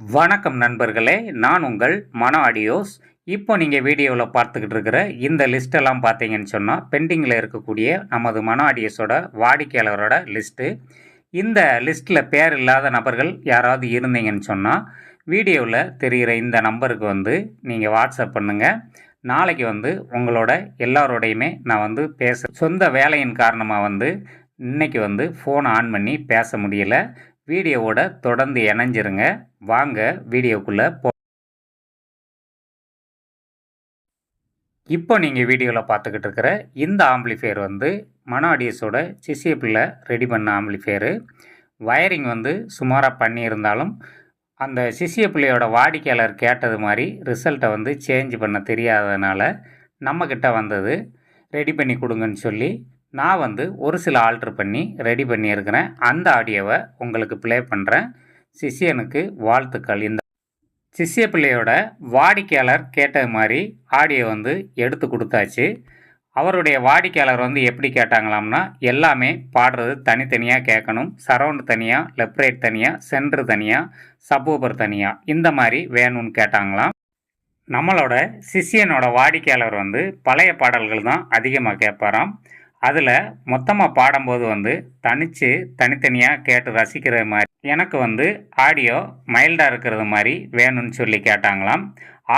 வணக்கம் நண்பர்களே நான் உங்கள் மன ஆடியோஸ். இப்போ நீங்கள் வீடியோவில் பார்த்துக்கிட்டு இருக்கிற இந்த லிஸ்ட்டெல்லாம் பார்த்தீங்கன்னு சொன்னால் பெண்டிங்கில் இருக்கக்கூடிய நமது மன ஆடியோஸோட வாடிக்கையாளரோட லிஸ்ட்டு இந்த லிஸ்ட்டில் பேர் இல்லாத நபர்கள் யாராவது இருந்தீங்கன்னு சொன்னால் வீடியோவில் தெரிகிற இந்த நம்பருக்கு வந்து நீங்கள் வாட்ஸ்அப் பண்ணுங்கள் நாளைக்கு வந்து உங்களோட எல்லாரோடையுமே நான் வந்து பேச சொந்த வேலையின் காரணமாக வந்து இன்னைக்கு வந்து ஃபோன் ஆன் பண்ணி பேச முடியலை. வீடியோவோட தொடர்ந்து இணைஞ்சிருங்க. வாங்க வீடியோக்குள்ளே போ இப்போ நீங்கள் வீடியோவில் பார்த்துக்கிட்டு இருக்கிற இந்த ஆம்பிளிஃபேர் வந்து மனோடியஸோட சிசிஎப்பில் ரெடி பண்ண ஆம்பிளிஃபேரு வயரிங் வந்து சுமாராக பண்ணியிருந்தாலும் அந்த சிசிஎப்பிள்ளையோட வாடிக்கையாளர் கேட்டது மாதிரி ரிசல்ட்டை வந்து சேஞ்ச் பண்ண தெரியாததுனால நம்மக்கிட்ட வந்தது. ரெடி பண்ணி கொடுங்கன்னு சொல்லி நான் வந்து ஒரு சில ஆல்ட்ரு பண்ணி ரெடி பண்ணியிருக்கிறேன். அந்த ஆடியோவை உங்களுக்கு ப்ளே பண்ணுறேன் சிஷியனுக்கு வாழ்த்துக்கள். இந்த சிஷ்ய பிள்ளையோட வாடிக்கையாளர் கேட்டது மாதிரி ஆடியோ வந்து எடுத்து கொடுத்தாச்சு. அவருடைய வாடிக்கையாளர் வந்து எப்படி கேட்டாங்களாம்னா எல்லாமே பாடுறது தனித்தனியாக கேட்கணும். சரவுண்டு தனியாக லெப்ரேட் தனியாக சென்ட்ரு தனியாக சப்வூபர் தனியாக இந்த மாதிரி வேணும்னு கேட்டாங்களாம். நம்மளோட சிஷியனோட வாடிக்கையாளர் வந்து பழைய பாடல்கள் தான் அதிகமாக கேட்பாராம். அதில் மொத்தமாக பாடும்போது வந்து தனித்து தனித்தனியாக கேட்டு ரசிக்கிற மாதிரி. எனக்கு வந்து ஆடியோ மைல்டாக இருக்கிறது மாதிரி வேணும்னு சொல்லி கேட்டாங்களாம்.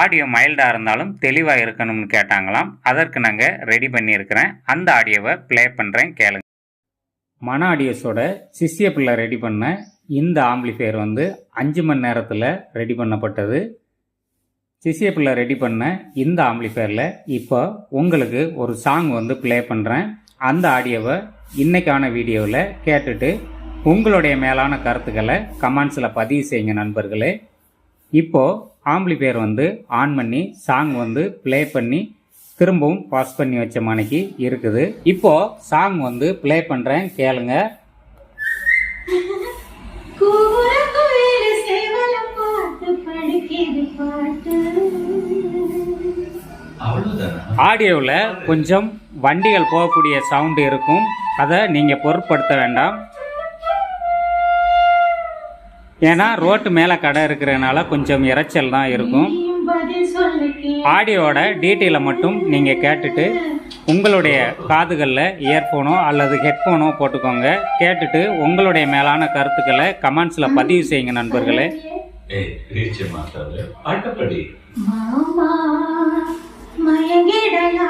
ஆடியோ மைல்டாக இருந்தாலும் தெளிவாக இருக்கணும்னு கேட்டாங்களாம். அதற்கு நாங்கள் ரெடி பண்ணியிருக்கிறேன். அந்த ஆடியோவை ப்ளே பண்ணுறேன் கேளுங்க. மன ஆடியோஸோட சிஷ்ய பிள்ளை ரெடி பண்ண இந்த ஆம்பிளிஃபையர் வந்து அஞ்சு மணி நேரத்தில் ரெடி பண்ணப்பட்டது. சிசிய பிள்ளை ரெடி பண்ண இந்த ஆம்பிளிஃபையரில் இப்போ உங்களுக்கு ஒரு சாங் வந்து ப்ளே பண்ணுறேன் அந்த ஆடியோவை இன்னைக்கான வீடியோவில் கேட்டுட்டு உங்களுடைய மேலான கருத்துக்களை கமெண்ட்ஸில் பதிவு செய்யுங்க நண்பர்களே. இப்போது ஆம்பிளிஃபையர் வந்து ஆன் பண்ணி சாங் வந்து ப்ளே பண்ணி திரும்பவும் பாஸ் பண்ணி வச்ச மணிக்கு இருக்குது. இப்போது சாங் வந்து ப்ளே பண்ணுறேன் கேளுங்க. பாட்டு. ஆடியோவில் கொஞ்சம் வண்டிகள் போகக்கூடிய சவுண்டு இருக்கும். அதை நீங்கள் பொருட்படுத்த வேண்டாம். ஏன்னா ரோட்டு மேலே கடை இருக்கிறதுனால கொஞ்சம் இரைச்சல் தான் இருக்கும். ஆடியோவோட டீட்டெயிலை மட்டும் நீங்கள் கேட்டுட்டு உங்களுடைய காதுகளில் இயர்ஃபோனோ அல்லது ஹெட்ஃபோனோ போட்டுக்கோங்க. கேட்டுட்டு உங்களுடைய மேலான கருத்துக்களை கமெண்ட்ஸில் பதிவு செய்யுங்க நண்பர்களே. മയങ്ങിടലാ